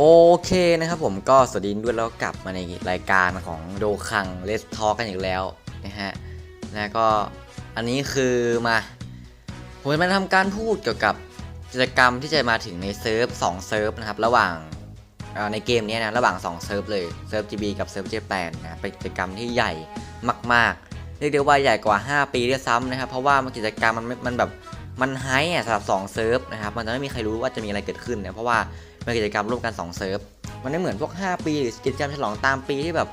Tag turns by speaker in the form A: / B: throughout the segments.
A: โอเคนะครับผมก็สวัสดีด้วยแล้วกลับมาในรายการของโดคังเลสทอกันอีกแล้วนะฮะแล้วก็อันนี้คือมาผมจะมาทำการพูดเกี่ยวกับกิจกรรมที่จะมาถึงในเซิร์ฟ2เซิร์ฟนะครับระหว่างในเกมนี้นะระหว่าง2เซิร์ฟเลยเซิร์ฟ GB กับเซิร์ฟ Japan นะเป็นกิจกรรมที่ใหญ่มากๆเรียกได้ว่าใหญ่กว่า 5 ปีด้วยซ้ำนะครับเพราะว่ามันกิจกรรมมันมันแบบ มันไฮอะสำหรับ2เซิร์ฟนะครับมันจะไม่มีใครรู้ว่าจะมีอะไรเกิดขึ้นนะเพราะว่าเป็นกิจกรรมร่วมกัน2เซิร์ฟมันไม่เหมือนพวก 5 ปีหรือกิจกรรมฉลองตามปีที่แบบ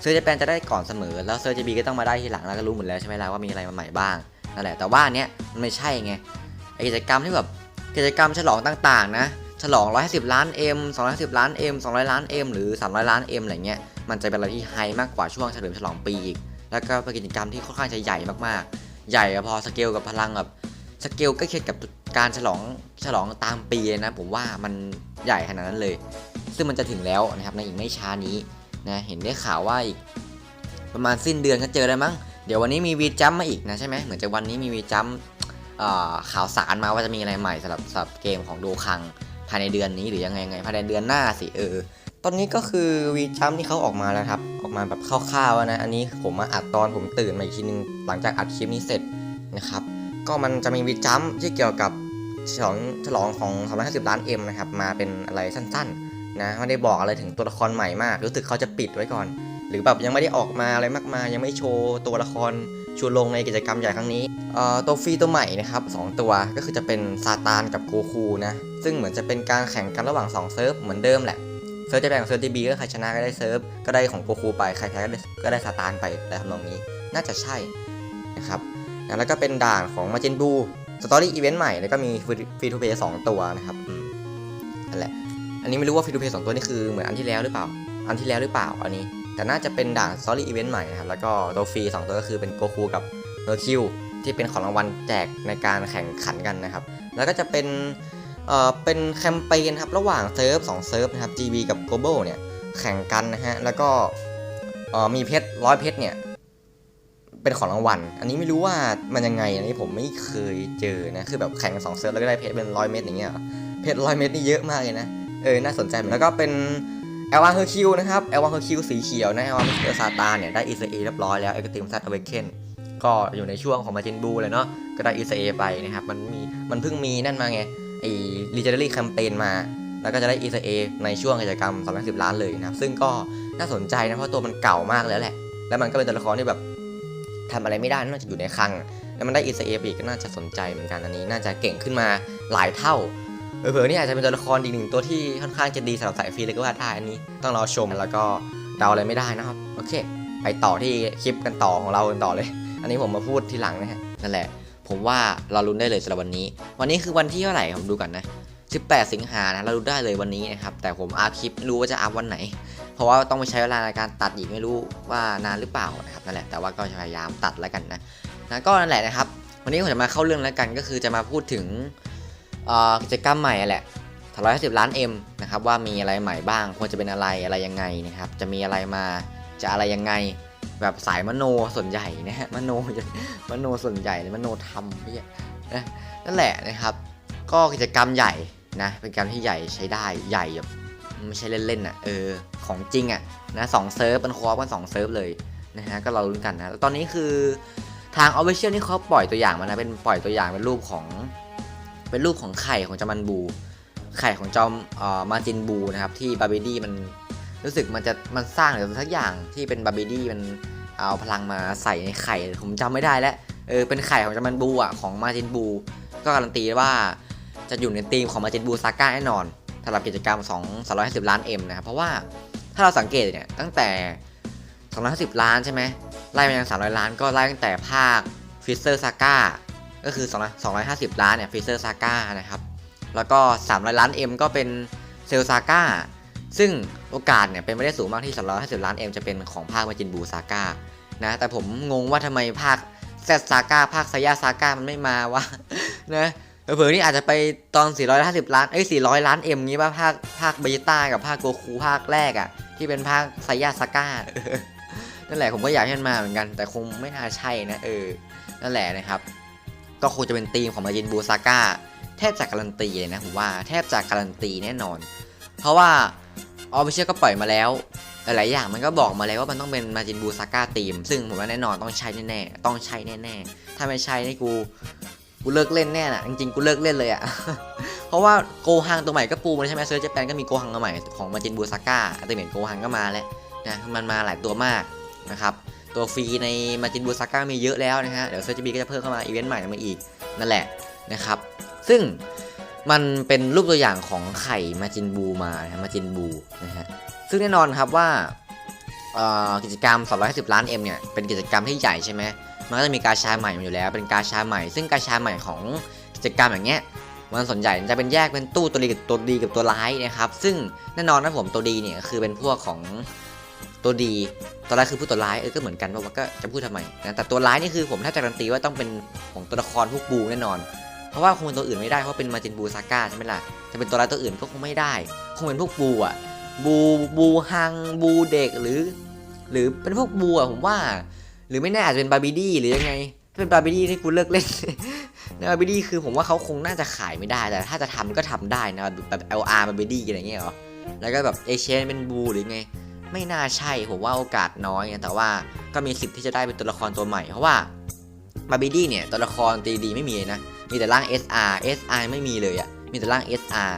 A: เซิร์ฟเจแปนจะได้ก่อนเสมอ แล้วเซิร์ฟจีบีก็ต้องมาได้ทีหลังแล้วก็รู้หมดแล้วใช่ไหมล่ะว่ามีอะไรมาใหม่บ้างนั่นแหละแต่ว่าเนี้ยมันไม่ใช่ไงไอกิจกรรมที่แบบกิจกรรมฉลองต่างๆนะฉลอง150ล้าน M 250ล้าน M 200 ล้าน M หรือ 300 ล้าน M อะไรเงี้ย มันจะเป็นอะไรที่ไฮมากกว่าช่วงเฉลิมฉลองปีอีก แล้วก็เป็นกิจกรรมที่ค่อนข้างจะใหญ่มากๆ ใหญ่พอสเกลกับพลังแบบ สเกลกล้เคียงกับการฉลองฉลองตามปีนะ ผมว่ามันใหญ่ขนาดนั้นเลย ซึ่งมันจะถึงแล้วนะครับในอีกไม่ช้านี้นะเห็นได้ข่าวว่าอีกประมาณสิ้นเดือนก็เจอแล้วมั้งเดี๋ยววันนี้มีวีจัมมาอีกนะใช่ไหมเหมือนจะวันนี้มีวีจัมข่าวสารมาว่าจะมีอะไรใหม่สำหรับสำหรับเกมของโดคังภายในเดือนนี้หรือยังไงไงภายในเดือนหน้าสิเออตอนนี้ก็คือวีจัมที่เขาออกมาแล้วครับออกมาแบบคร่าวๆนะอันนี้ผมมาอัดตอนผมตื่นมาอีกทีนึงหลังจากอัดคลิปนี้เสร็จนะครับ ก็มันจะมีวีจัมที่เกี่ยวกับฉลองฉลองของ350 ล้าน M นะครับ มาเป็นอะไรสั้นๆนะไม่ได้บอกอะไรถึงตัวละครใหม่มาก รู้สึกเขาจะปิดไว้ก่อน หรือแบบยังไม่ได้ออกมาอะไรมากมาย ยังไม่โชว์ตัวละครชูลงในกิจกรรมใหญ่ครั้งนี้ตัวฟรีตัวใหม่นะครับสองตัวก็คือจะเป็นซาตานกับโกคูนะ ซึ่งเหมือนจะเป็นการแข่งกันระหว่าง 2 เซิร์ฟเหมือนเดิมแหละเซิร์ฟจะแบ่งเซิร์ฟทีบีก็ใครชนะก็ได้เซิร์ฟก็ได้ของโกคูไปใครแพ้ก็ได้ก็ได้ซาตานไปอะไรทำนองนี้ น่าจะใช่นะครับ แล้วก็เป็นด่านของมาจินบูสตอรี่อีเวนต์ใหม่ แล้วก็มีฟรีทูเพย์สองตัวนะครับอืมนั่นแหละ อันนี้ไม่รู้ว่าฟรีทูเพย์สองตัวนี่คือเหมือนอันที่แล้วหรือเปล่า อันที่แล้วหรือเปล่าอันนี้ แต่น่าจะเป็นด่านสตอรี่อีเวนต์ใหม่นะครับ แล้วก็ตัวฟรีสองตัวก็คือเป็นโกคูกับเนอร์คิวที่เป็นของรางวัลแจกในการแข่งขันกันนะครับ แล้วก็จะเป็น เอ่อ เป็นแคมเปญครับ ระหว่างเซิร์ฟสองเซิร์ฟนะครับ GB กับ Global เนี่ย แข่งกันนะฮะ แล้วก็ เอ่อ มีเพชรร้อยเพชรเนี่ย เป็นของรางวัล อันนี้ไม่รู้ว่ามันยังไงอันนี้ผมไม่เคยเจอนะ คือแบบแข่งสองเซิร์ฟแล้วก็ได้เพชรเป็นร้อยเม็ดอย่างเงี้ยเพชรร้อยเม็ดนี่เยอะมากเลยนะ เออ น่าสนใจเหมือนแล้วก็เป็นเอลวันเฮอร์คิวนะครับเอลวันเฮอร์คิวสีเขียวนะเอลวันเอซาตาเนี่ยได้อีเซเรียบร้อยแล้วเอ็กซ์ตรีมซัตอเวเคนก็อยู่ในช่วงของมาจินบูเลยเนาะก็ได้อีเซไปนะครับ มันมีมันเพิ่งมีนั่นมาไงไอ้ Legendary Campaign มา แล้วก็จะได้ ESA ในช่วงกิจกรรม310ล้านเลยนะครับซึ่งก็น่าสนใจนะเพราะตัวมันเก่ามากแล้วแหละ แล้วมันก็เป็นตัวละครที่แบบ ทำอะไรไม่ได้นอกจากอยู่ในคลัง แล้วมันได้ ESA อีกก็น่าจะสนใจเหมือนกันอันนี้ น่าจะเก่งขึ้นมาหลายเท่าเผลอๆนี่อาจจะเป็นตัวละครอีกหนึ่งตัวที่ค่อนข้างจะดีสำหรับสายฟรีเลยก็ว่าได้อันนี้ต้องรอชมแล้วก็เดาอะไรไม่ได้นะครับโอเค ไปต่อที่คลิปกันต่อของเรากันต่อเลย อันนี้ผมมาพูดทีหลังนะฮะนั่นแหละ ผมว่าเราลุ้นได้เลยสำหรับวันนี้ วันนี้คือวันที่เท่าไหร่ผมดูกันนะ18 สิงหานะเรารู้ได้เลยวันนี้นะครับแต่ผมอัพคลิปรู้ว่าจะอัพวันไหน เพราะว่าต้องไปใช้เวลาในการตัดอีกไม่รู้ว่านานหรือเปล่านะครับนั่นแหละแต่ว่าก็พยายามตัดแล้วกันนะนะก็นั่นแหละนะครับ วันนี้ผมจะมาเข้าเรื่องแล้วกันก็คือจะมาพูดถึงกิจกรรมใหม่แหละ150ล้าน M นะครับว่ามีอะไรใหม่บ้างควรจะเป็นอะไรอะไรยังไงนะครับจะมีอะไรมาจะอะไรยังไงแบบสายมโนส่วนใหญ่นะฮะมโนมโนส่วนใหญ่มโนทำไม่ใช่นะนั่นแหละนะครับ ก็กิจกรรมใหญ่นะเป็นกิจกรรมที่ใหญ่ใช้ได้ใหญ่แบบ ไม่ใช่เล่นๆอะเออของจริงอะนะสองเซิร์ฟเป็นคอร์กันสองเซิร์ฟเลยนะฮะก็เราลุ้นกันนะแล้วตอนนี้คือทางออฟฟิเชียลนี่เขาปล่อยตัวอย่างมานะเป็นปล่อยตัวอย่างเป็นรูปของเป็นรูปของไข่ของจอมันบู ไข่ของจอมเอ่อมาจินบูนะครับที่บาร์บีดี้มันรู้สึกมันจะมันสร้างหรือสักอย่างที่เป็นบาร์บีดี้มันเอาพลังมาใส่ในไข่ผมจำไม่ได้แล้วเออเป็นไข่ของจอมันบูอะของมาจินบู ก็การันตีว่าจะอยู่ในทีมของมาจินบูซาก้าแน่นอน สำหรับกิจกรรม2 350 ล้าน M นะครับ เพราะว่าถ้าเราสังเกตเนี่ยตั้งแต่ 250 ล้านใช่ไหมไล่มายัง 300 ล้านก็ไล่ตั้งแต่ภาคฟิสเซอร์ซาก้าก็คือ2 250 ล้านเนี่ยฟิสเซอร์ซาก้านะครับ แล้วก็ 300 ล้าน M ก็เป็นเซลซาก้าซึ่งโอกาสเนี่ยเป็นไม่ได้สูงมากที่ 350 ล้าน M จะเป็นของภาคมาจินบูซาก้านะแต่ผมงงว่าทำไมภาคแซซาก้าภาคไซยาซาก้ามันไม่มาวะนะ เผลอนี่อาจจะไปตอน 450 ล้าน เอ้ย 400 ล้าน M งี้ป่ะ ภาค ภาคเบต้ากับภาคโกคูภาคแรกอะ่ะ ที่เป็นภาคไซยาซาก้า นั่นแหละผมก็อยากให้มันมาเหมือนกัน แต่คงไม่น่าใช่นะ เออ นั่นแหละนะครับ ก็คงจะเป็นธีมของมาจินบูซาก้าแทบจะการันตีเลยนะผมว่าแทบจะการันตีแน่นอน เพราะว่าออฟฟิเชียลก็ปล่อยมาแล้วหลายอย่างมันก็บอกมาแล้วว่ามันต้องเป็นมาจินบูซาก้าทีม ซึ่งผมว่าแน่นอนต้องใช้แน่ๆต้องใช้แน่ๆถ้าไม่ใช่นี่กู กูเลิกเล่นแน่น่ะ จริงๆกูเลิกเล่นเลยอะ เพราะว่าโกฮังตัวใหม่ก็ปูมาแล้วใช่ไหมเซิร์ชเจแปนก็มีโกฮังตัวใหม่ของมาจินบูซาก้าอัลติเมทโกฮังก็มาแล้วนะมันมาหลายตัวมากนะครับตัวฟรีในมาจินบูซาก้ามีเยอะแล้วนะฮะเดี๋ยวเซิร์ชบีก็จะเพิ่มเข้ามาอีเวนต์ใหม่มาอีกนั่นแหละนะครับซึ่งมันเป็นรูปตัวอย่างของไข่มาจินบูมานะฮะมาจินบูนะฮะซึ่งแน่นอนครับว่า กิจกรรม 250 ล้าน M เนี่ยเป็นกิจกรรมที่ใหญ่ใช่ไหมมันก็จะมีกาชาใหม่อยู่แล้ว เป็นกาชาใหม่ ซึ่งกาชาใหม่ของกิจกรรมอย่างเงี้ยมันส่วนใหญ่จะเป็นแยกเป็นตู้ตัวดีกับตัวดีกับตัวร้ายนะครับ ซึ่งแน่นอนนะผมตัวดีเนี่ยคือเป็นพวกของตัวดี ตัวร้ายคือผู้ตัวร้ายเออก็เหมือนกันว่าก็จะพูดทำไมนะแต่ตัวร้ายนี่คือผมแทบจะการันตีว่าต้องเป็นของตัวละครพวกบูแน่นอน เพราะว่าคงเป็นตัวอื่นไม่ได้เพราะเป็นมาจินบูซาก้าใช่ไหมล่ะจะเป็นตัวร้ายตัวอื่นก็คงไม่ได้ คงเป็นพวกบูอะบูบูฮังบูเด็กหรือ หรือเป็นพวกบูอะผมว่า หรือไม่แน่อาจจะเป็นบาร์บีดี้หรือยังไงถ้าเป็นบาร์บีดี้นี่กูเลิกเล่นนะบาร์บีดี้คือผมว่าเขาคงน่าจะขายไม่ได้ แต่ถ้าจะทำก็ทำได้นะแบบ LR บาร์บีดี้อะไรเงี้ยเหรอแล้วก็แบบเอเชียเป็นบูหรือไง ไม่น่าใช่ผมว่าโอกาสน้อยนะแต่ว่าก็มีสิทธิ์ที่จะได้เป็นตัวละครตัวใหม่เพราะว่าบาร์บีดี้เนี่ยตัวละครตีดีไม่มีนะ มีแต่ร่าง SR SR ไม่มีเลยอะ่ะมีแต่ร่าง SR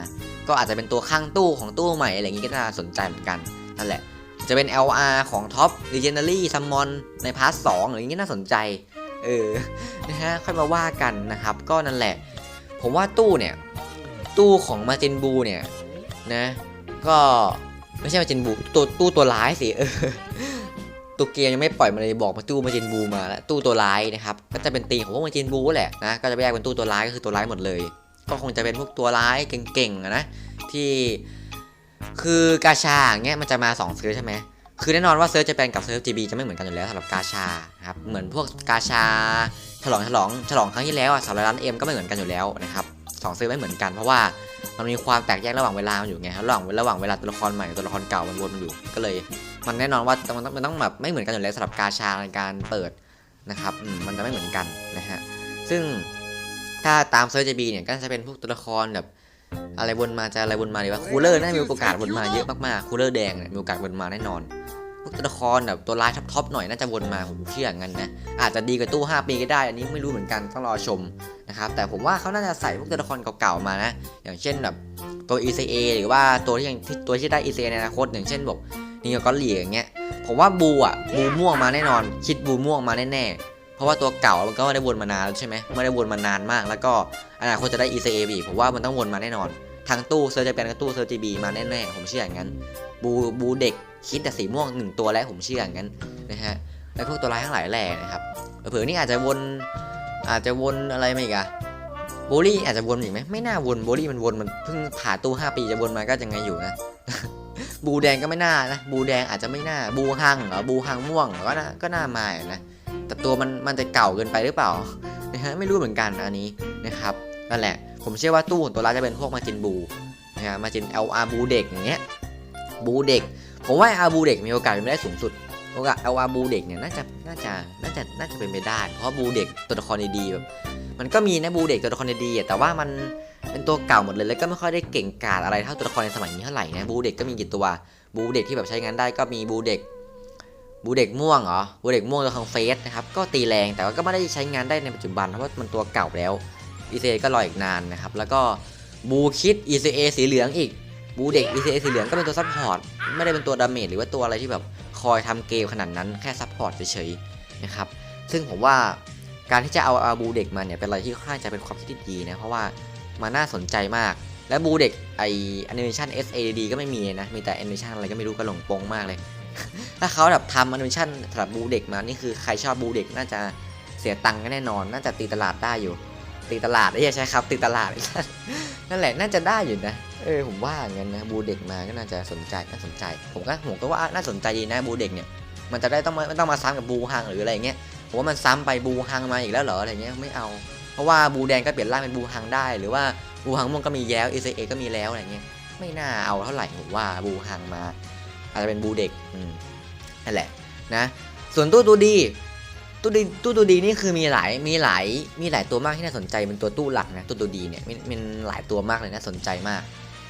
A: ก็อาจจะเป็นตัวข้างตู้ของตู้ใหม่อะไรอย่างงี้ก็น่าสนใจเหมือนกันนั่นแหละ จะเป็น LR ของท็อป Legendary Summon ในพาร์ท2หรืออย่างงี้น่าสนใจ เออ นะฮะ ค่อยมาว่ากันนะครับ ก็นั่นแหละ ผมว่าตู้เนี่ย ตู้ของมาจินบูเนี่ย นะ ก็ไม่ใช่มาจินบูตัวตู้ตัวร้ายสิ เออ ตัวเกมยังไม่ปล่อยมาเลยบอกมาตู้มาจินบูมาแล้วตู้ตัวร้ายนะครับ ก็จะเป็นตีของพวกมาจินบูแหละนะ ก็จะแยกเป็นตู้ตัวร้ายก็คือตัวร้ายหมดเลย ก็คงจะเป็นพวกตัวร้ายเก่งๆนะ ที่ คือกาชาอย่างเงี้ยมันจะมา2เซิร์ฟใช่ไหมคือแน่นอนว่าเซิร์ฟจะเป็นกับเซิร์ฟ GB จะไม่เหมือนกันอยู่แล้วสำหรับกาชาครับเหมือนพวกกาชาฉลองฉลองฉลองครั้งที่แล้วอะสามร้อยล้านเอ็มก็ไม่เหมือนกันอยู่แล้วนะครับสองเซิร์ฟไม่เหมือนกันเพราะว่ามันมีความแตกแยกระหว่างเวลามันอยู่ไงระหว่างระหว่างเวลาตัวละครใหม่กับตัวละครเก่ามันวนมันอยู่ก็เลย มันแน่นอนว่ามันต้องมันต้องแบบไม่เหมือนกันอยู่แล้วสำหรับกาชาในการเปิดนะครับอืมมันจะไม่เหมือนกันนะฮะซึ่งถ้าตามเซิร์ฟ GB เนี่ยก็จะเป็นพวกตัวละครแบบ อะไรวนมาจะอะไรวนมาดีว่าคูลเลอร์น่ามีโอกาสวนมาเยอะมากๆคูลเลอร์แดงเนี่ยมีโอกาสวนมาแน่นอนพวกตัวละครแบบตัวร้ายท็อปๆหน่อยน่าจะวนมาผมเชื่ออย่างนั้นนะอาจจะดีกว่าตู้ 5 ปีก็ได้อันนี้ไม่รู้เหมือนกันต้องรอชมนะครับแต่ผมว่าเขาน่าจะใส่พวกตัวละครเก่าๆมานะ อย่างเช่นแบบตัว ECA หรือว่าตัวที่ยังที่ตัวที่ได้ ECA ในอนาคตอย่างเช่นบอกนิวกอลลีอย่างเงี้ยผมว่าบูอะบูม่วงมาแน่นอน คิดบูม่วงมาแน่ๆ เพราะว่าตัวเก่ามันก็ไม่ได้วนมานานใช่ไหมไม่ได้วนมานานมาก แล้วก็อนาคตจะได้ ECA อีกผมว่ามันต้องวนมาแน่นอนทางตู้เซอร์จะเป็นกับตู้เซอร์จีบีมาแน่ๆผมเชื่ออย่างนั้น บูบูเด็กคิดแต่สีม่วงหนึ่งตัวแล้วผมเชื่ออย่างนั้นนะฮะแล้วพวกตัวร้ายทั้งหลายแหล่นะครับเผื่อนี่อาจจะวนอาจจะวนอะไรมาอีกอะโบลี่อาจจะวนอีกไหมไม่น่าวนโบลี่มันวนมันเพิ่งผ่าตู้ 5 ปีจะวนมาก็ยังไงอยู่นะบูแดงก็ไม่น่านะบูแดงอาจจะไม่น่าบูฮังเหรอบูฮังม่วงก็น่าก็น่ามาอยู่นะ แต่ตัวมันมันจะเก่าเกินไปหรือเปล่านะฮะไม่รู้เหมือนกันอันนี้นะครับนั่นแหละ ผมเชื่อว่าตู้ของตัวร้ายจะเป็นพวกมาจินบูนะฮะมาจิน LR บูเด็กอย่างเงี้ยบูเด็ก ผมว่าอาบูเด็กมีโอกาสเป็นไปได้สูงสุดโอกาสเอาอาบูเด็กเนี่ยน่าจะน่าจะน่าจะน่าจะเป็นไปได้เพราะบูเด็กตัวละครดีๆแบบมันก็มีนะบูเด็กตัวละครดีๆแต่ว่ามันเป็นตัวเก่าหมดเลยแล้วก็ไม่ค่อยได้เก่งกาจอะไรเท่าตัวละครในสมัยนี้เท่าไหร่นะบูเด็กก็มีกี่ตัวบูเด็กที่แบบใช้งานได้ก็มีบูเด็ก บูเด็กม่วงเหรอบูเด็กม่วงตัวคังเฟสนะครับก็ตีแรงแต่ว่าก็ไม่ได้ใช้งานได้ในปัจจุบันเพราะว่ามันตัวเก่าแล้ว ECA ก็รออีกนานนะครับแล้วก็บูคิด ECA สีเหลืองอีกบูเด็ก ECA สีเหลืองก็เป็นตัวซัพพอร์ตไม่ได้เป็นตัวดาเมจหรือว่าตัวอะไรที่แบบคอยทำเกมขนาดนั้นแค่ซัพพอร์ตเฉยๆนะครับซึ่งผมว่าการที่จะเอาอาบูเด็กมาเนี่ยเป็นอะไรที่ค่อนข้างจะเป็นความคิดที่ดีนะเพราะว่ามันน่าสนใจมาก และบูเด็กไอแอนิเมชัน SAD ก็ไม่มีนะมีแต่แอนิเมชันอะไรก็ไม่รู้ก็หลงปงมากเลย ถ้าเขาแบบทำแอนิเมชันสำหรับบูเด็กมา นี่คือใครชอบบูเด็กน่าจะเสียตังค์กันแน่นอน น่าจะตีตลาดได้อยู่ ตีตลาดไม่ใช่ครับ ตีตลาด นั่นแหละ น่าจะได้อยู่นะ เออ ผมว่าอย่างนั้นนะ บูเด็กมาก็น่าจะสนใจ น่าสนใจ ผมก็ผมก็ว่าน่าสนใจดีนะ บูเด็กเนี่ย มันจะได้ต้องไม่ต้องมาซ้ำกับบูฮังหรืออะไรเงี้ย ผมว่ามันซ้ำไปบูฮังมาอีกแล้วเหรออะไรเงี้ย ไม่เอา เพราะว่าบูแดงก็เปลี่ยนร่างเป็นบูฮังได้ หรือว่าบูฮังม่วงก็มีแล้ว e อ a ก็มีแล้วอะไรเงี้ย ไม่น่าเอาเท่าไหร่ผมว่าบูฮังมา อาจจะเป็นบูเด็กอืมนั่นแหละนะส่วนตู้ตัวดีตู้ดีตู้ตัวดีนี่คือมีหลายมีหลายมีหลายตัวมากที่น่าสนใจเป็นตัวตู้หลักนะตู้ตัวดีเนี่ยมีมีหลายตัวมากเลยน่าสนใจมาก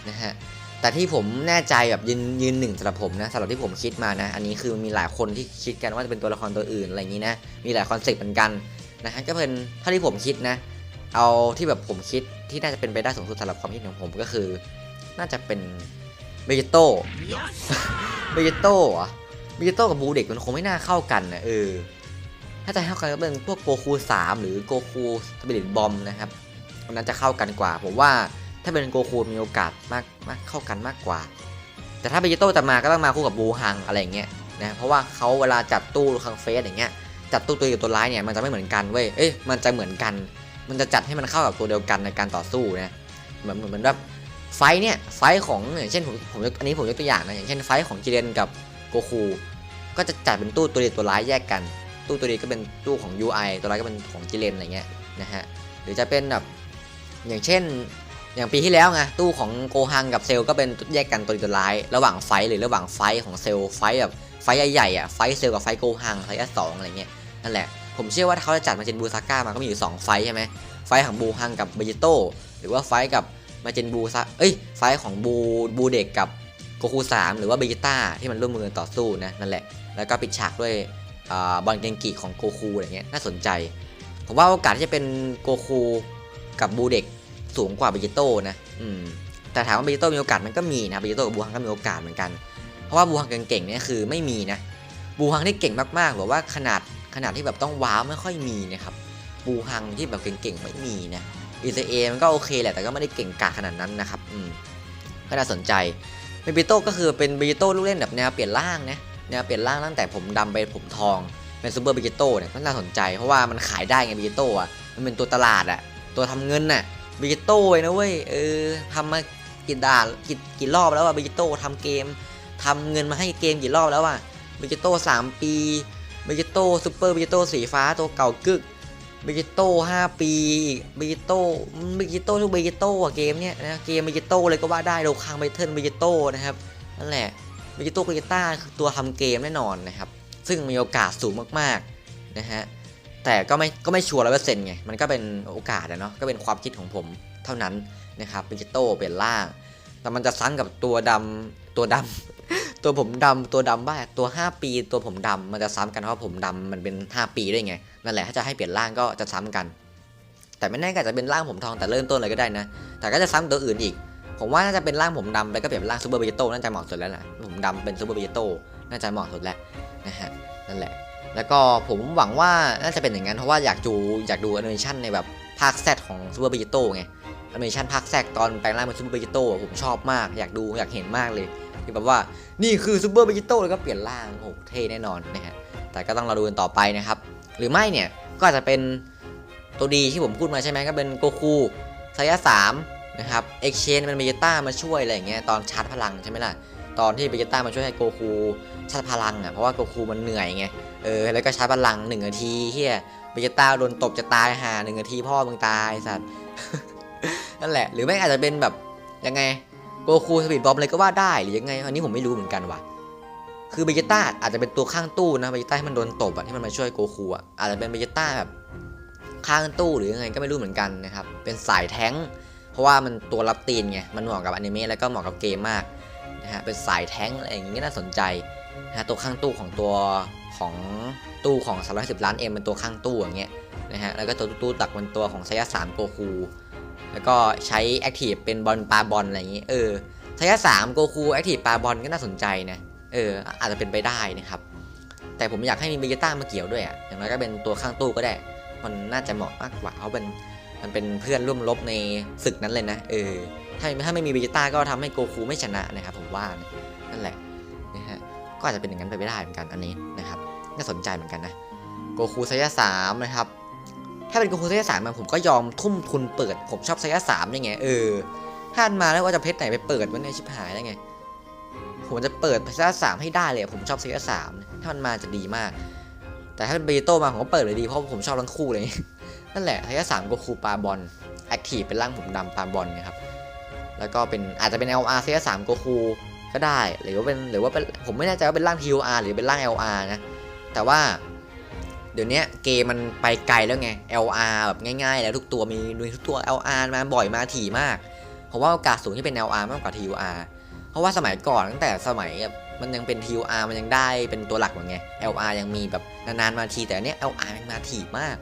A: นะฮะแต่ที่ผมแน่ใจแบบยืนยืนหนึ่งสำหรับผมนะสำหรับที่ผมคิดมานะ อันนี้คือมีหลายคนที่คิดกันว่าจะเป็นตัวละครตัวอื่นอะไรอย่างนี้นะมีหลายคอนเซ็ปต์เหมือนกันนะฮะก็เป็นเท่าที่ผมคิดนะ เอาที่แบบผมคิดที่น่าจะเป็นไปได้สูงสุดสำหรับความคิดของผมก็คือ น่าจะเป็น เบจิโต้เบจิโต้อะเบจิโต้กับบูเด็กมันคงไม่น่าเข้ากันนะเออ ถ้าจะเข้ากันก็เป็นพวกโกคู3หรือโกคูสปิริตบอมนะครับมันน่าจะเข้ากันกว่า ผมว่าถ้าเป็นโกคูมีโอกาสมากมากเข้ากันมากกว่า แต่ถ้าเบจิโต้จะมาก็ต้องมาคู่กับบูฮังอะไรอย่างเงี้ยนะเพราะว่าเขาเวลาจัดตู้คังเฟสอย่างเงี้ยจัดตู้ตัวดีกับตัวร้ายเนี่ยมันจะไม่เหมือนกันเว้ยเอ้ยมันจะเหมือนกัน มันจะจัดให้มันเข้ากับตัวเดียวกันในการต่อสู้นะเหมือนเหมือนแบบ ไฟเนี่ยไฟของอย่างเช่นผมผมอันนี้ผมยกตัวอย่างนะอย่างเช่นไฟของจิเรนกับโกคูก็จะจัดเป็นตู้ตัวดีตัวร้ายแยกกัน ตู้ตัวดีก็เป็นตู้ของ UI ตัวร้ายก็เป็นของจิเรนอะไรเงี้ยนะฮะหรือจะเป็นแบบอย่างเช่นอย่างปีที่แล้วไงตู้ของโกฮังกับเซลก็เป็นแยกกันตัวดีตัวร้าย ระหว่างไฟหรือระหว่างไฟของเซลไฟแบบไฟใหญ่ๆอะไฟเซลกับไฟโกฮังไฟท์สองอะไรเงี้ยนั่นแหละผมเชื่อว่าถ้าเขาจะจัดมาเจนบูซาก้ามาก็มีอยู่สองไฟใช่ไหมไฟของบูฮังกับเบจิโตหรือว่าไฟกับ มาเจนบูซะเอ้ยไฟของบูบูเด็กกับโกคูสามหรือว่าเบจิต้าที่มันร่วมมือกันต่อสู้นะนั่นแหละ แล้วก็ปิดฉากด้วยอบอลเกงกิของโกคูอะไรเงี้ยน่าสนใจ ผมว่าโอกาสที่จะเป็นโกคูกับบูเด็กสูงกว่าเบจิโต้นะอืมแต่ถามว่าเบจิโต้มีโอกาสมันก็มีนะเบจิโต้กับบูฮังก็มีโอกาสเหมือนกัน เพราะว่าบูฮังเก่งๆเนี่ยคือไม่มีนะบูฮังที่เก่งมากๆแบบว่าขนาดขนาดที่แบบต้องว้าวไม่ค่อยมีนะครับบูฮังที่แบบเก่งๆไม่มีนะ อีเซเอมันก็โอเคแหละแต่ก็ไม่ได้เก่งกาขนาดนั้นนะครับอืมก็น่าสนใจเบบิโต้ก็คือเป็นเบบิโต้ลูกเล่นแบบแนวเปลี่ยนร่างนะแนวเปลี่ยนร่างตั้งแต่ผมดำไปผมทองเป็นซูเปอร์เบบิโต้เนี่ยก็น่าสนใจเพราะว่ามันขายได้ไงเบบิโต้อะมันเป็นตัวตลาดอะตัวทำเงินน่ะเบบิโต้เลยนะเว้ยเออทำมากี่ด่านกี่กี่รอบแล้วอะเบบิโต้ทำเกมทำเงินมาให้เกมกี่รอบแล้วอะเบบิโต้สามปีเบบิโต้ซูเปอร์เบบิโต้สีฟ้าตัวเก่ากึก บจิโต้5ปีเบจิโต้เบจิโต้ทุกเบจิโต้อะเกมเนี้ยนะเกมเบจิโต้เลยก็ว่าได้โดคังไบเทิลเบจิโต้นะครับนั่นแหละเบจิโต้เบจิต้าคือตัวทำเกมแน่นอนนะครับ ซึ่งมีโอกาสสูงมากๆนะฮะแต่ก็ไม่ก็ไม่ชัวร์ร้อยเปอร์เซ็นต์ไงมันก็เป็นโอกาสอะเนาะก็เป็นความคิดของผมเท่านั้นนะครับเบจิโต้เปลี่ยนร่าง แต่มันจะซ้ำกับตัวดำตัวดำ ตัวผมดำตัวดำบ้าตัว 5 ปีตัวผมดำมันจะซ้ำกันเพราะผมดำมันเป็น 5 ปีด้วยไงนั่นแหละถ้าจะให้เปลี่ยนร่างก็จะซ้ำกัน แต่ไม่แน่ก็จจะเป็นร่างผมทองแต่เริ่มต้นเลยก็ได้นะ แต่ก็จะซ้ำตัวอื่นอีก ผมว่าน่าจะเป็นร่างผมดำไปก็เปลี่ยนร่างซูเปอร์เบจิโต้น่าจะเหมาะสุดแล้วนะผมดำเป็นซูเปอร์เบจิโต้น่าจะเหมาะสุดแล้วนะฮะนั่นแหละ แล้วก็ผมหวังว่าน่าจะเป็นอย่างนั้นเพราะว่าอยากดูอยากดูแอนิเมชันในแบบภาคแซดของซูเปอร์เบจิโต้ไงแอนิเมชันภาคแซดตอนแปลงร่างเป็นซูเปอร์เบจิโต้ผมชอบมากอยากดูอยากเห็นมากเลย ที่แบบว่านี่คือซูเปอร์เบจิโต้แล้วก็เปลี่ยนร่างโอ้เท่แน่นอนนะฮะแต่ก็ต้องรอดูกันต่อไปนะครับ หรือไม่เนี่ยก็อาจจะเป็นตัวดีที่ผมพูดมาใช่ไหมก็เป็นโกคูไซยะสามนะครับเอ็กเชนเป็นเบจิต้ามาช่วยอะไรอย่างเงี้ยตอนชาร์จพลังใช่ไหมล่ะตอนที่เบจิต้ามาช่วยให้โกคูชาร์จพลังอะเพราะว่าโกคูมันเหนื่อยไงเออแล้วก็ชาร์จพลังหนึ่งนาทีเฮียเบจิต้าโดนตบจะตายหาหนึ่งนาทีพ่อมึงตายสัตว์นั่นแหละ หรือไม่อาจจะเป็นแบบยังไง โกคูสปีดบอมเลยก็ว่าได้หรือยังไง อันนี้ผมไม่รู้เหมือนกันว่ะ คือเบจิต้าอาจจะเป็นตัวข้างตู้นะเบจิต้าที่มันโดนตบอะที่มันมาช่วยโกคูอะอาจจะเป็นเบจิต้าแบบข้างตู้หรือยังไงก็ไม่รู้เหมือนกันนะครับ เป็นสายแท้ง เพราะว่ามันตัวรับตีนไง มันเหมาะกับอนิเมะแล้วก็เหมาะกับเกมมากนะฮะ เป็นสายแท้งอะไรอย่างงี้น่าสนใจนะฮะตัวข้างตู้ของตัวของตู้ของ310ล้านเอ็มเป็นตัวข้างตู้อย่างเงี้ยนะฮะ แล้วก็ตัวตู้ตักเป็นตัวของไซยะสามโกคู แล้วก็ใช้แอคทีฟเป็นบอลปาบอลอะไรอย่างงี้ เออไซยะสามโกคูแอคทีฟปาบอลก็น่าสนใจนะเอออาจจะเป็นไปได้นะครับ แต่ผมอยากให้มีเบจิต้ามาเกี่ยวด้วยอะอย่างน้อยก็เป็นตัวข้างตู้ก็ได้ มันน่าจะเหมาะมากกว่าเพราะเป็นมันเป็นเพื่อนร่วมรบในศึกนั้นเลยนะเออถ้าถ้าไม่มีเบจิต้าก็ทำให้โกคูไม่ชนะนะครับผมว่านะนั่นแหละนะฮะก็อาจจะเป็นอย่างนั้นไปไม่ได้เหมือนกันอันนี้นะครับน่าสนใจเหมือนกันนะโกคูไซยะสามนะครับ ถ้าเป็นโกคูไซยะสามผมก็ยอมทุ่มทุนเปิด ผมชอบไซยะสามยังไงเออถ้ามันมาแล้วว่าจะเพชรไหนไปเปิดมันในชิบหายได้ไง ผมจะเปิดไซยะสามให้ได้เลยผมชอบไซยะสามถ้ามันมาจะดีมาก แต่ถ้าเป็นเบจิโต้มาผมก็เปิดเลยดีเพราะผมชอบทั้งคู่เลย นั่นแหละไซยะสามโกคูปาบอลแอคทีฟเป็นร่างผมดำปาบอลนะครับแล้วก็เป็นอาจจะเป็น LR ไซยะสามโกคูก็ได้ หรือว่าเป็นหรือว่าเป็นผมไม่แน่ใจว่าเป็นร่าง TOR หรือเป็นร่าง LR นะ แต่ว่า ดี๋ยวนี้เกมมันไปไกลแล้วไง LR แบบง่ายๆ แล้วทุกตัวมีทุกตัว LR มาบ่อยมาถี่มาก ผมว่าโอกาสสูงที่เป็น LR มากกว่า TUR เพราะว่าสมัยก่อนตั้งแต่สมัยแบบมันยังเป็น TUR มันยังได้เป็นตัวหลักอยู่ไง LR ยังมีแบบนานๆมาทีแต่อันเนี้ย LR มันมาถี่มาก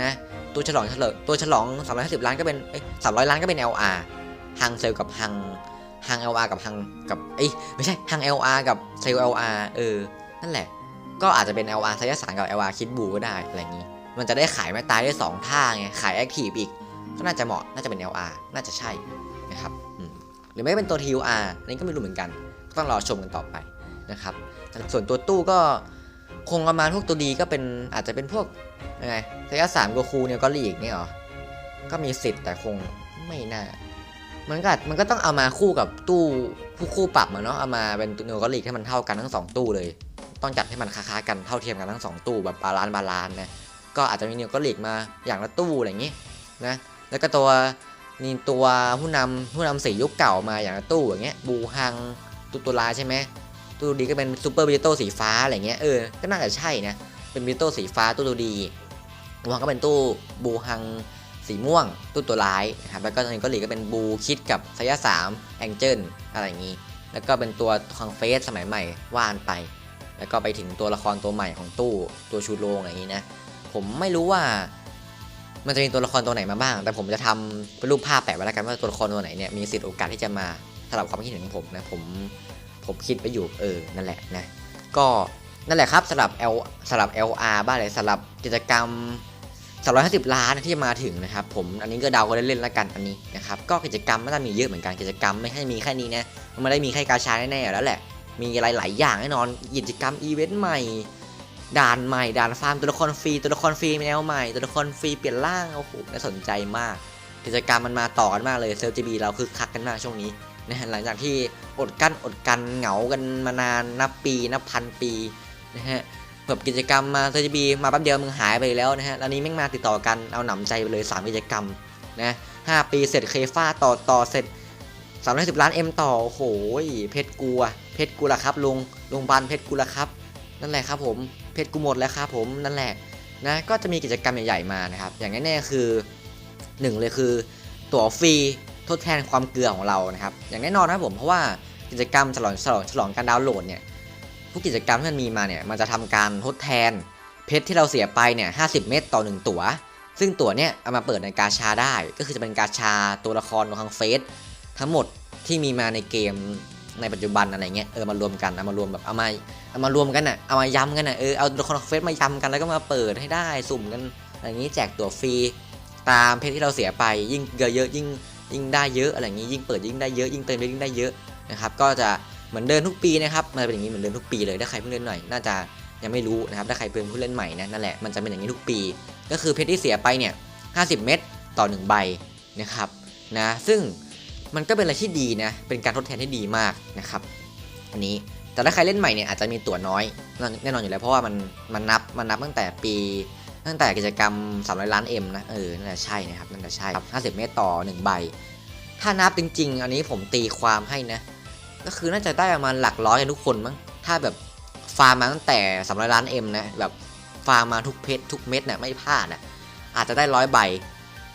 A: นะตัวฉลองเฉลิมตัวฉลอง350ล้านก็เป็นเอ้ย300ล้านก็เป็น LR ฮังเซลกับฮังฮัง LR กับฮังกับเอ้ยไม่ใช่ฮัง LR กับเซล LR เออนั่นแหละ ก็อาจจะเป็น LR ไซส์สารกับ LR คิดบูก็ได้อะไรอย่างนี้ มันจะได้ขายไม่ตายได้ 2 ท่าไง ขายแอคทีฟอีก ก็น่าจะเหมาะ น่าจะเป็น LR น่าจะใช่นะครับหรือไม่เป็นตัว TUR อันนี้ก็ไม่รู้เหมือนกัน ก็ต้องรอชมกันต่อไปนะครับ ส่วนตัวตู้ก็คงประมาณพวกตัวดีก็เป็นอาจจะเป็นพวกยังไงไซส์สามโกคูเนี่ยก็ลีกเนี่ยหรอ ก็มีสิทธิ์แต่คงไม่น่ามันก็มันก็ต้องเอามาคู่กับตู้ผู้คู่ปรับมาเนาะเอามาเป็นเนวก็ลีกให้มันเท่ากันทั้งสองตู้เลย ต้องจัดให้มันค้าๆกันเท่าเทียมกันทั้งสองตู้แบบบาลานบาลานนะก็อาจจะมีเนวก็ลีกมาอย่างละตู้อะไรอย่างงี้นะแล้วก็ตัวนี่ตัวผู้นำผู้นำสียุคเก่ามาอย่างละตู้อย่างเงี้ยบูฮังตุตุลาใช่ไหมตู้ดีก็เป็นซูเปอร์บิโตสีฟ้าอะไรเงี้ยเออก็น่าจะใช่นะเป็นบิโตสีฟ้าตู้ดูดีบูฮังก็เป็นตู้บูฮังสีม่วงตู้ตัวร้ายนะครับแล้วก็ตอนนี้ก็หลีก็เป็นบูคิดกับไซยาสามแองเจิลอะไรอย่างนี้ แล้วก็เป็นตัวคองเฟสสมัยใหม่ว่านไป แล้วก็ไปถึงตัวละครตัวใหม่ของตู้ตัวชูโรงอะไรอย่างนี้นะ ผมไม่รู้ว่ามันจะมีตัวละครตัวไหนมาบ้าง แต่ผมจะทำเป็นรูปภาพแปะไว้แล้วกันว่าตัวละครตัวไหนเนี่ยมีสิทธิ์โอกาสที่จะมาสำหรับความคิดเห็นของผมนะผมผมคิดไปอยู่เออนั่นแหละนะก็นั่นแหละครับสำหรับ L สำหรับ LR บ้างเลยสำหรับกิจกรรม350 ล้านที่มาถึงนะครับผมอันนี้ก็เดากันเล่นๆแล้วกันอันนี้นะครับก็กิจกรรมมันจะมีเยอะเหมือนกันกิจกรรมไม่ให้มีแค่นี้นะมันไม่ได้มีแค่กาชาแน่ๆแล้วแหละ มีอะไรหลายอย่างแน่นอนกิจกรรมอีเวนต์ใหม่ ด่านใหม่ด่านฟาร์มตัวละครฟรีตัวละครฟรีแนวใหม่ตัวละครฟรีเปลี่ยนร่างโอ้โหน่าสนใจมาก กิจกรรมมันมาต่อกันมากเลยเซลจีบีเราคือคักกันมากช่วงนี้นะฮะหลังจากที่อดกั้นอดกันเหงากันมานานนับปีนับพันปีนะฮะแบบกิจกรรมมาเซจีบีมาแป๊บเดียวมึงหายไปแล้วนะฮะแล้วนี้แม่งมาติดต่อกันเอาหนำใจไปเลย 3 กิจกรรมนะห้าปีเสร็จเคฟ้าต่อต่อเสร็จสามร้อยสิบล้านเอ็มต่อโอ้โหเพชรกูอะ เพชรกูละครับลุงลุงบันเพชรกูละครับ นั่นแหละครับผมเพชรกูหมดแล้วครับผมนั่นแหละนะก็จะมีกิจกรรมใหญ่ๆมานะครับ อย่างแน่ๆคือหนึ่งเลยคือ ตั๋วฟรีทดแทนความเกลือของเรานะครับ อย่างแน่นอนนะครับผมเพราะว่ากิจกรรมฉลองฉลองฉลองการดาวน์โหลดเนี่ยทุกกิจกรรมที่มันมีมาเนี่ยมันจะทำการทดแทนเพชรที่เราเสียไปเนี่ย50เม็ดต่อ 1 ตั๋ว ซึ่งตั๋วเนี่ยเอามาเปิดในกาชาได้ ก็คือจะเป็นกาชาตัวละครของทางเฟสทั้งหมดที่มีมาในเกม ในปัจจุบันอะไรเงี้ยเออมารวมกันเอามารวมแบบเอามาเอามารวมกันอะเอามาย้ำกันอะเออเอาคองเฟสมาย้ำกันแล้วก็มาเปิดให้ได้สุ่มกันอะไรอย่างนี้แจกตั๋วฟรีตามเพชรที่เราเสียไปยิ่งเกลือเยอะยิ่งยิ่งได้เยอะอะไรอย่างนี้ยิ่งเปิดยิ่งได้เยอะยิ่งเติมยิ่งได้เยอะนะครับก็จะเหมือนเดินทุกปีนะครับมันเป็นอย่างนี้เหมือนเดินทุกปีเลยถ้าใครเพิ่งเล่นหน่อยน่าจะยังไม่รู้นะครับถ้าใครเป็นผู้เล่นใหม่นะนั่นแหละมันจะเป็นอย่างนี้ทุกปี ก็คือเพชรที่เสียไปเนี่ย50 เม็ดต่อ 1 ใบนะครับนะซึ่ง มันก็เป็นอะไรที่ดีนะ เป็นการทดแทนที่ดีมากนะครับ อันนี้ แต่ถ้าใครเล่นใหม่เนี่ยอาจจะมีตั๋วน้อย แน่นอนอยู่แล้วเพราะว่ามันมันนับมันนับตั้งแต่ปีตั้งแต่กิจกรรม 300 ล้าน M นะ เออ นั่นแหละใช่นะครับนั่นแหละใช่ครับ50 เมตรต่อ 1 ใบ ถ้านับจริง ๆ อันนี้ผมตีความให้นะ ก็คือน่าจะได้ประมาณหลักร้อยทุกคนมั้ง ถ้าแบบฟาร์มมาตั้งแต่ 300 ล้าน M นะ แบบฟาร์มมาทุกเพชรทุกเม็ดเนี่ยไม่พลาดอะอาจจะได้ร้อยใบ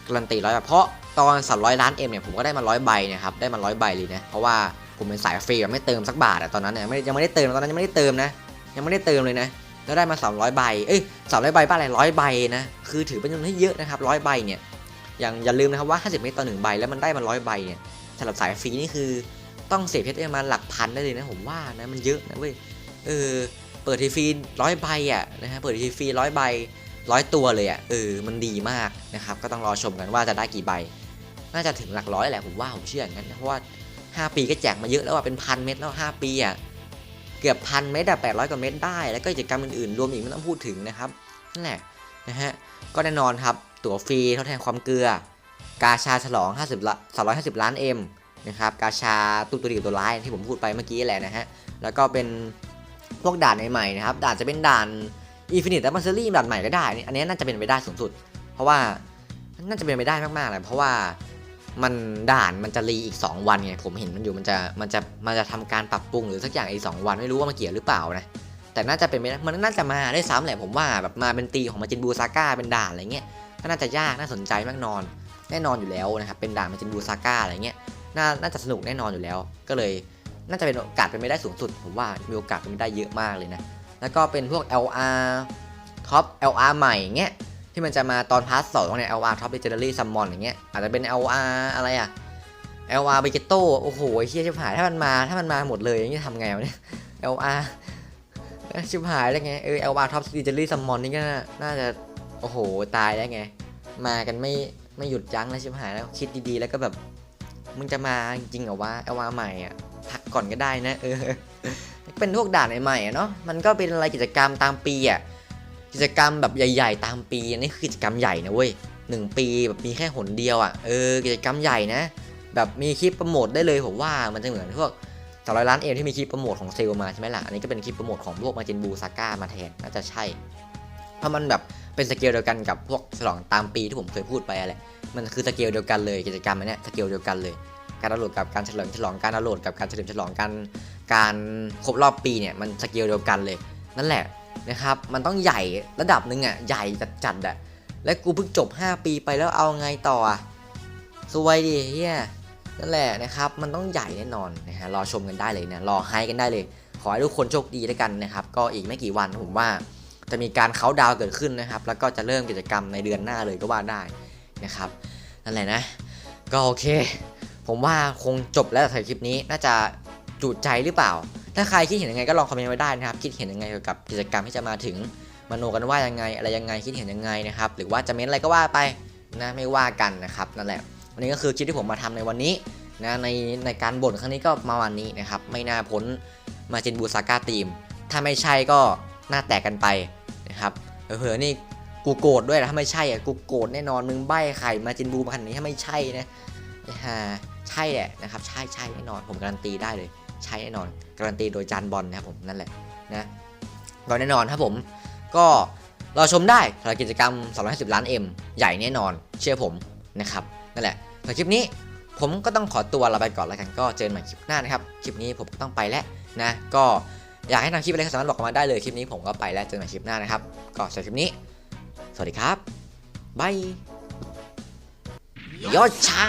A: การันตีร้อยใบเพราะ ตอน300ล้าน M เนี่ยผมก็ได้มาร้อยใบนะครับได้มาร้อยใบเลยนะเพราะว่าผมเป็นสายฟรีแบบไม่เติมสักบาทอะตอนนั้นเนี่ยไม่ยังไม่ได้เติมตอนนั้นยังไม่ได้เติมนะ ยังไม่ได้เติมเลยนะแล้วได้มา 300 ใบ เอ้ย300 ใบบ้าอะไรร้อยใบนะ คือถือเป็นจำนวนที่เยอะนะครับร้อยใบเนี่ย อย่างอย่าลืมนะครับว่า 50 เมตรต่อหนึ่งใบแล้วมันได้มาร้อยใบเนี่ยสำหรับสายฟรีนี่คือต้องเสียเพชรประมาณหลักพันได้เลยนะผมว่านะมันเยอะนะเว้ย เออ เปิดทีฟรีร้อยใบอะนะฮะ เปิดทีฟรีร้อยใบร้อยตัวเลยอะ เออ มันดีมากนะครับ ก็ต้องรอชมกันว่าจะได้กี่ใบ น่าจะถึงหลักร้อยแหละผมว่าผมเชื่ออย่างนั้นเพราะว่า 5 ปีก็แจกมาเยอะแล้วอะเป็นพันเม็ดแล้ว 5 ปีอะเกือบพันเม็ดอะแปดร้อยกว่าเม็ดได้ แล้วก็กิจกรรมอื่นๆรวมอีกไม่ต้องพูดถึงนะครับนั่นแหละนะฮะก็แน่นอนครับตั๋วฟรีทดแทนความเกลือกาชาฉลอง 50ละ350 ล้าน M นะครับกาชาตุกตัวดีตัวร้ายที่ผมพูดไปเมื่อกี้แหละนะฮะแล้วก็เป็นพวกด่านใหม่ๆนะครับด่านจะเป็นด่าน Infinite และ m a s t e r y ด่านใหม่ก็ได้ อันนี้น่าจะเป็นไปได้สูงสุด เพราะว่าน่าจะเป็นไปได้มากๆเลยเพราะว่า มันด่านมันจะรีอีก 2 วันไงผมเห็นมันอยู่มันจะมันจะมันจะทำการปรับปรุงหรือสักอย่างอีก 2 วันไม่รู้ว่ามันเกี่ยวหรือเปล่านะแต่น่าจะเป็นไปมันน่าจะมาได้ซ้ำแหละผมว่าแบบมาเป็นตีของมาจินบูซาก้าเป็นด่านอะไรเงี้ยก็น่าจะยากน่าสนใจมากนอน แน่นอนอยู่แล้วนะครับเป็นด่านมาจินบูซาก้าอะไรเงี้ยน่าน่าจะสนุกแน่นอนอยู่แล้ว ก็เลยน่าจะเป็นโอกาสเป็นไม่ได้สูงสุด ผมว่ามีโอกาสเป็นไม่ได้เยอะมากเลยนะแล้วก็เป็นพวก LR ท็อป LR ใหม่เงี้ย ที่มันจะมาตอนพาร์ทสองเนี่ย LR Top Legendary Summon อย่างเงี้ยอาจจะเป็น LR อะไรอะ LR b e g e t o โอ้โหไอ้เฮียชิบหายถ้ามันมาถ้ามันมาหมดเลยอย่างนี้ทำไงวะเนี่ย LR ชิบหายแล้วไงเออ LR Top Legendary Summon นี่ก็น่าจะโอ้โหตายแล้วไง มากันไม่ไม่หยุดยั้งแล้วชิบหายแล้วคิดดีๆ แล้วก็แบบมึงจะมาจริงเหรอวะ LR ใหม่อะพักก่อนก็ได้นะเออเป็นพวกด่านใหม่ๆเนาะมันก็เป็นอะไรกิจกรรมตามปีอะ กิจกรรมแบบใหญ่ ๆ ตามปีอันนี้คือกิจกรรมใหญ่นะเว้ยหนึ่งปีแบบมีแค่หนเดียวอะเออกิจกรรมใหญ่นะ แบบมีคลิปโปรโมทได้เลยผมว่ามันจะเหมือนพวกสองร้อยล้านเอมที่มีคลิปโปรโมทของเซลมาใช่ไหมล่ะอันนี้ก็เป็นคลิปโปรโมทของพวกมาจินบูซาก้ามาแทนน่าจะใช่ เพราะมันแบบเป็นสเกลเดียวกันกับพวกฉลองตามปีที่ผมเคยพูดไปอะไรมันคือสเกลเดียวกันเลยกิจกรรมอันเนี้ยสเกลเดียวกันเลย การดาวน์โหลดกับการเฉลิมฉลองการดาวน์โหลดกับการเฉลิมฉลองการการครบรอบปีเนี่ยมันสเกลเดียวกันเลย นั่นแหละ นะครับ มันต้องใหญ่ระดับหนึ่งอะ ใหญ่จัดๆอะ และกูเพิ่งจบ 5 ปีไปแล้วเอาไงต่อสวยดิเฮียนั่นแหละนะครับ มันต้องใหญ่แน่นอนนะฮะ รอชมกันได้เลยนะ รอไฮกันได้เลย ขอให้ทุกคนโชคดีด้วยกันนะครับ ก็อีกไม่กี่วันผมว่าจะมีการเขาดาวเกิดขึ้นนะครับ แล้วก็จะเริ่มกิจกรรมในเดือนหน้าเลยก็ว่าได้นะครับ นั่นแหละนะ ก็โอเค ผมว่าคงจบแล้วสำหรับคลิปนี้ น่าจะ จุใจหรือเปล่า ถ้าใครคิดเห็นยังไงก็ลองคอมเมนต์ไว้ได้นะครับ คิดเห็นยังไงเกี่ยวกับกิจกรรมที่จะมาถึงมโนกันว่ายังไงอะไรยังไงคิดเห็นยังไงนะครับ หรือว่าจะเม้นอะไรก็ว่าไปนะไม่ว่ากันนะครับนั่นแหละวันนี้ก็คือคลิปที่ผมมาทำในวันนี้นะในในการบ่นครั้งนี้ก็มาวันนี้นะครับไม่น่าพ้นมาจินบูซาก้าทีม ถ้าไม่ใช่ก็หน้าแตกกันไปนะครับเผลอนี่กูโกรธด้วยนะถ้าไม่ใช่อะกูโกรธแน่นอนมึงใบ้ไข่มาจินบูมาขนาดนี้ถ้าไม่ใช่นะใช่แหละนะครับ ใช่ใช่แน่นอนผมการันตีได้เลย ใช่แน่นอน การันตีโดยจานบอลนะครับผมนั่นแหละนะก็แน่นอนครับผมก็รอชมได้สำหรับกิจกรรม 250 ล้าน M ใหญ่แน่นอน เชื่อผมนะครับนั่นแหละสำหรับคลิปนี้ผมก็ต้องขอตัวลาไปก่อนแล้วกันก็เจอกันใหม่คลิปหน้านะครับคลิปนี้ผมก็ต้องไปแล้วนะก็อยากให้ทำคลิปอะไรก็สามารถบอกกันมาได้เลยคลิปนี้ผมก็ไปแล้วเจอกันใหม่คลิปหน้านะครับก็สำหรับคลิปนี้ สวัสดีครับบายยอดชา